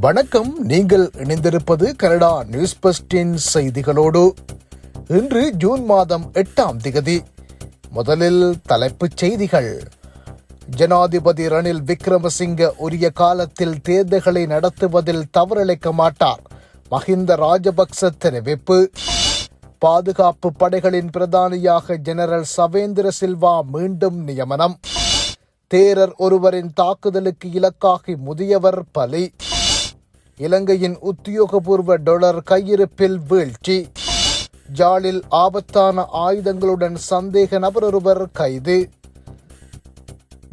வணக்கம். நீங்கள் இணைந்திருப்பது கனடா நியூஸ் பஸ்டின் செய்திகளோடு. இன்று ஜூன் மாதம் எட்டாம் திகதி. முதலில் தலைப்புச் செய்திகள். ஜனாதிபதி ரணில் விக்ரமசிங்க உரிய காலத்தில் தேர்தல்களை நடத்துவதில் தவறிழைக்க மாட்டார். மஹிந்த ராஜபக்ச தெரிவிப்பு. பாதுகாப்பு படைகளின் பிரதானியாக ஜெனரல் சவேந்திர சில்வா மீண்டும் நியமனம். தேரர் ஒருவரின் தாக்குதலுக்கு இலக்காகி முதியவர் பலி. இலங்கையின் உத்தியோகபூர்வ டொலர் கையிருப்பில் வீழ்ச்சி. ஜாலில் ஆபத்தான ஆயுதங்களுடன் சந்தேக நபர் ஒருவர் கைது.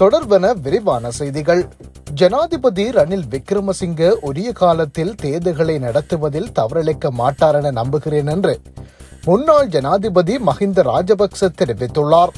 தொடர்பென விரிவான செய்திகள். ஜனாதிபதி ரணில் விக்ரமசிங்க உரிய காலத்தில் தேர்தல்களை நடத்துவதில் தவறிழைக்க மாட்டார் என நம்புகிறேன் என்று முன்னாள் ஜனாதிபதி மஹிந்த ராஜபக்ச தெரிவித்துள்ளார்.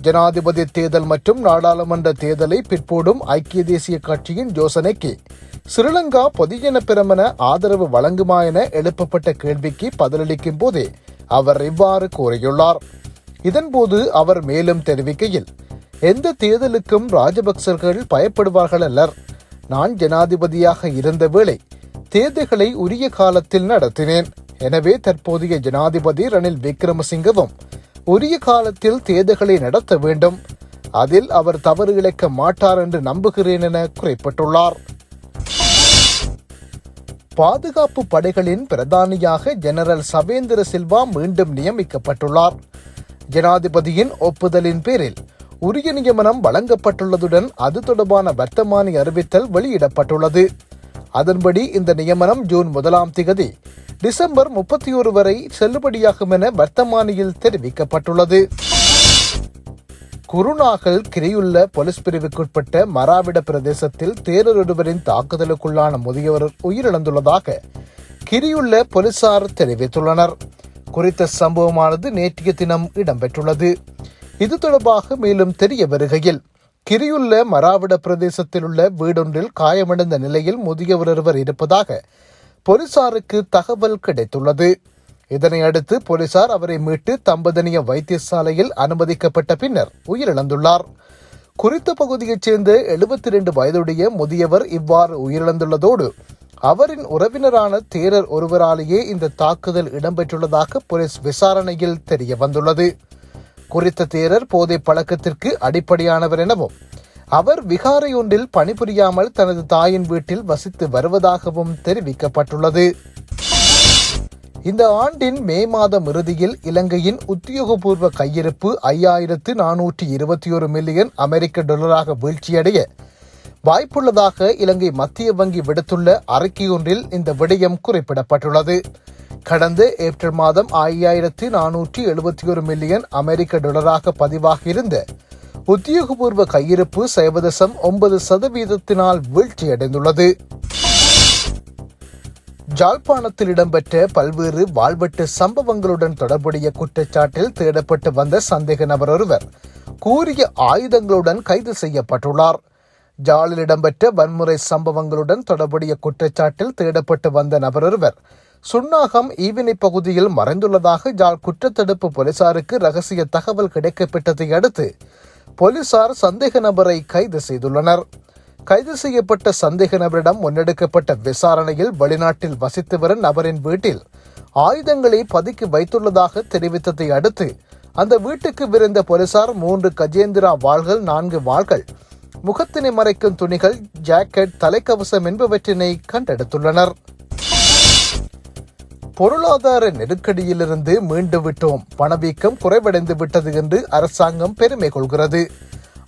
ஜனாதிபதி தேர்தல் மற்றும் நாடாளுமன்ற தேர்தலை பிற்போடும் ஐக்கிய தேசிய கட்சியின் யோசனைக்கு ஸ்ரீலங்கா பொதுஜன பிரமண ஆதரவு வழங்குமா என எழுப்பப்பட்ட கேள்விக்கு பதிலளிக்கும் போதே அவர் இவ்வாறு கூறியுள்ளார். இதன்போது அவர் மேலும் தெரிவிக்கையில் எந்த தேர்தலுக்கும் ராஜபக்சர்கள் பயப்படுவார்கள் அல்லர். நான் ஜனாதிபதியாக இருந்த வேளை தேர்தல்களை உரிய காலத்தில் நடத்தினேன். எனவே தற்போதைய ஜனாதிபதி ரணில் விக்ரமசிங்கவும் உரிய காலத்தில் தேர்தல்களை நடத்த வேண்டும். அதில் அவர் தவறு இழைக்க மாட்டார் என்று நம்புகிறேன் என குறிப்பிட்டுள்ளார். பாதுகாப்பு படைகளின் பிரதானியாக ஜெனரல் சவேந்திர சில்வா மீண்டும் நியமிக்கப்பட்டுள்ளார். ஜனாதிபதியின் ஒப்புதலின் பேரில் உரிய நியமனம் வழங்கப்பட்டுள்ளதுடன் அது தொடர்பான வர்த்தமானி அறிவித்தல் வெளியிடப்பட்டுள்ளது. அதன்படி இந்த நியமனம் ஜூன் முதலாம் திகதி டிசம்பர் முப்பத்தி ஒரு வரை செல்லுபடியாகும் என வர்த்தமானியில் தெரிவிக்கப்பட்டுள்ளது. குருநாகல் கிரியுள்ள போலீஸ் பிரிவுக்குட்பட்ட மராவிட பிரதேசத்தில் தேரர் ஒருவரின் தாக்குதலுக்குள்ளான முதியவர் உயிரிழந்துள்ளதாக கிரியுள்ள போலீசார் தெரிவித்துள்ளனர். குறித்த சம்பவமானது நேற்றைய தினம் இடம்பெற்றுள்ளது. இது தொடர்பாக மேலும் தெரிய வருகையில் கிரியுள்ள மராவிட பிரதேசத்தில் உள்ள வீடொன்றில் காயமடைந்த நிலையில் முதியவர் ஒருவர் இருப்பதாக போலீசாருக்கு தகவல் கிடைத்துள்ளது. இதனை அடுத்து போலீசார் அவரை மீட்டு தம்பதனிய வைத்தியசாலையில் அனுமதிக்கப்பட்ட பின்னர் உயிரிழந்துள்ளார். குறித்த பகுதியைச் சேர்ந்த எழுபத்தி இரண்டு வயதுடைய முதியவர் இவ்வாறு உயிரிழந்துள்ளதோடு அவரின் உறவினரான தேரர் ஒருவராலேயே இந்த தாக்குதல் இடம்பெற்றுள்ளதாக போலீஸ் விசாரணையில் தெரிய வந்துள்ளது. குறித்த தேரர் போதை பழக்கத்திற்கு அடிப்படையானவர் எனவும் அவர் விகாரை ஒன்றில் பணிபுரியாமல் தனது தாயின் வீட்டில் வசித்து வருவதாகவும் தெரிவிக்கப்பட்டுள்ளது. இந்த ஆண்டின் மே மாதம் இறுதியில் இலங்கையின் உத்தியோகபூர்வ கையிருப்பு ஐயாயிரத்து நானூற்றி இருபத்தி ஒரு மில்லியன் அமெரிக்க டாலராக வீழ்ச்சியடைய வாய்ப்புள்ளதாக இலங்கை மத்திய வங்கி விடுத்துள்ள அறிக்கையொன்றில் இந்த விடயம் குறிப்பிடப்பட்டுள்ளது. கடந்த ஏப்ரல் மாதம் ஐயாயிரத்தி நானூற்றி எழுபத்தி ஒரு மில்லியன் அமெரிக்க டாலராக பதிவாகியிருந்த உத்தியோகபூர்வ கையிருப்பு சைவதசம் ஒன்பது சதவீதத்தினால் வீழ்ச்சியடைந்துள்ளது. ஜாழ்ப்பாணத்தில் இடம்பெற்ற பல்வேறு வாழ்வெட்டு சம்பவங்களுடன் தொடர்புடைய குற்றச்சாட்டில் தேடப்பட்டு வந்த சந்தேக நபர் ஒருவர் கூறிய ஆயுதங்களுடன் கைது செய்யப்பட்டுள்ளார். ஜாலில் இடம்பெற்ற வன்முறை சம்பவங்களுடன் தொடர்புடைய குற்றச்சாட்டில் தேடப்பட்டு வந்த நபர் ஒருவர் சுன்னாகம் ஈவினை பகுதியில் மறைந்துள்ளதாக ஜாழ் குற்றத்தடுப்பு போலீசாருக்கு ரகசிய தகவல் கிடைக்கப்பட்டதை அடுத்து போலீசார் சந்தேக நபரை கைது செய்துள்ளனர். கைது செய்யப்பட்ட சந்தேக நபரிடம் முன்னெடுக்கப்பட்ட விசாரணையில் வெளிநாட்டில் வசித்து வரும் நபரின் வீட்டில் ஆயுதங்களை பதுக்கி வைத்துள்ளதாக தெரிவித்ததை அடுத்து அந்த வீட்டுக்கு விரைந்த போலீசார் மூன்று கஜேந்திரா வாள்கள் நான்கு வாள்கள் முகத்தினை மறைக்கும் துணிகள் ஜாக்கெட் தலைக்கவசம் என்பவற்றினை கண்டெடுத்துள்ளனர். பொருளாதார நெருக்கடியிலிருந்து மீண்டு விட்டோம் பணவீக்கம் குறைவடைந்து விட்டது என்று அரசாங்கம் பெருமை கொள்கிறது.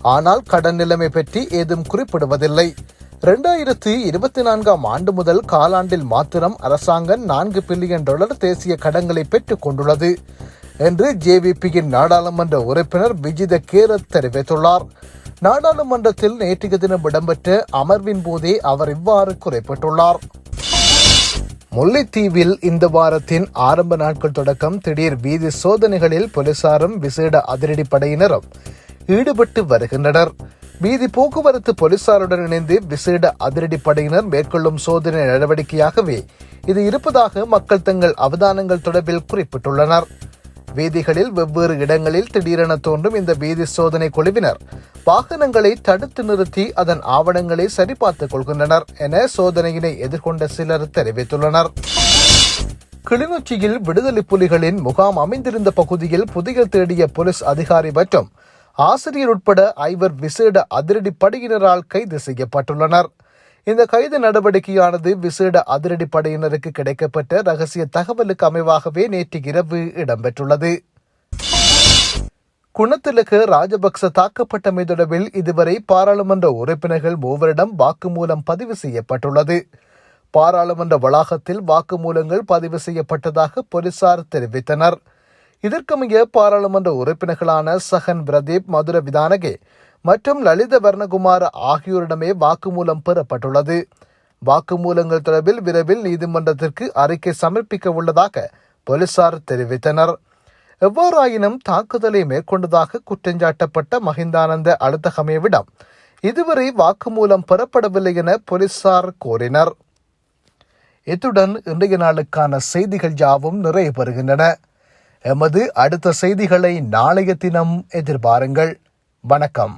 ஆனால் கடன் நிலைமை பற்றி ஏதும் குறிப்பிடுவதில்லை. இரண்டாயிரத்து இருபத்தி நான்காம் ஆண்டு முதல் காலாண்டில் மாத்திரம் அரசாங்கம் நான்கு பில்லியன் டாலர் தேசிய கடன்களை பெற்றுக் கொண்டுள்ளது என்று ஜேவிபியின் நாடாளுமன்ற உறுப்பினர் விஜித கேரத் தெரிவித்துள்ளார். நாடாளுமன்றத்தில் நேற்றைய தினம் இடம்பெற்ற அமர்வின் போதே அவர் இவ்வாறு குறிப்பிட்டுள்ளார். முல்லைத்தீவில் இந்த வாரத்தின் ஆரம்ப நாட்கள் தொடக்கம் திடீர் வீதி சோதனைகளில் போலீசாரும் விசேட அதிரடிப்படையினரும் ஈடுபட்டு வருகின்றனர். வீதி போக்குவரத்து போலீசாருடன் இணைந்து விசேட அதிரடிப்படையினர் மேற்கொள்ளும் சோதனை நடவடிக்கையாகவே இது இருப்பதாக மக்கள் தங்கள் அவதானங்கள் தொடர்பில் குறிப்பிட்டுள்ளனர். வீதிகளில் வெவ்வேறு இடங்களில் திடீரென தோன்றும் இந்த வீதி சோதனை குழுவினர். வாகனங்களை தடுத்து நிறுத்தி அதன் ஆவணங்களை சரிபார்த்துக் கொள்கின்றனர் என சோதனையினை எதிர்கொண்ட சிலர் தெரிவித்துள்ளனர். கிளிநொச்சியில் விடுதலை புலிகளின் முகாம் அமைந்திருந்த பகுதியில் புதிய தேடிய போலீஸ் அதிகாரி மற்றும் ஆசிரியர் உட்பட ஐவர் விசேட அதிரடி படையினரால் கைது செய்யப்பட்டுள்ளனர். இந்த கைது நடவடிக்கையானது விசேட அதிரடி படையினருக்கு கிடைக்கப்பட்ட ரகசிய தகவலுக்கு அமைவாகவே நேற்று இரவு இடம்பெற்றுள்ளது. குணத்திலுக்கு ராஜபக்ச தாக்கப்பட்டமை தொடர்பில் இதுவரை பாராளுமன்ற உறுப்பினர்கள் மூவரிடம் வாக்குமூலம் பதிவு செய்யப்பட்டுள்ளது. பாராளுமன்ற வளாகத்தில் வாக்குமூலங்கள் பதிவு செய்யப்பட்டதாக போலீசார் தெரிவித்தனர். இதற்கமைய பாராளுமன்ற உறுப்பினர்களான சகன் பிரதீப் மதுர விதானகே மற்றும் லலித வர்ணகுமார் ஆகியோரிடமே வாக்குமூலம் பெறப்பட்டுள்ளது. வாக்குமூலங்கள் தொடர்பில் விரைவில் நீதிமன்றத்திற்கு அறிக்கை சமர்ப்பிக்க உள்ளதாக போலீசார் தெரிவித்தனர். எவ்வாறாயினும் தாக்குதலை மேற்கொண்டதாக குற்றஞ்சாட்டப்பட்ட மஹிந்தானந்த அழுத்தகமேவிடம் இதுவரை வாக்குமூலம் பெறப்படவில்லை என போலீசார் கோரினர் இத்துடன் இன்றைய நாளுக்கான செய்திகள் யாவும் நிறைவு பெறுகின்றன எமது அடுத்த செய்திகளை நாளைய தினம் எதிர்பாருங்கள். வணக்கம்.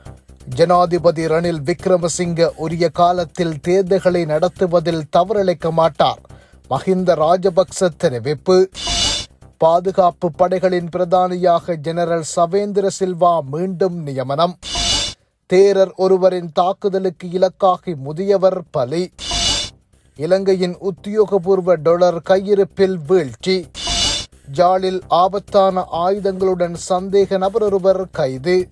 ஜனாதிபதி ரணில் விக்ரமசிங்க உரிய காலத்தில் தேர்தல்களை நடத்துவதில் தவறிழைக்க மாட்டார். மஹிந்த ராஜபக்ச தெரிவிப்பு பாதுகாப்பு படைகளின் பிரதானியாக ஜெனரல் சவேந்திர சில்வா மீண்டும் நியமனம். தேரர் ஒருவரின் தாக்குதலுக்கு இலக்காகி முதியவர் பலி. இலங்கையின் உத்தியோகபூர்வ டொலர் கையிருப்பில் வீழ்ச்சி. ஜாலில் ஆபத்தான ஆயுதங்களுடன் சந்தேக நபர் ஒருவர் கைது.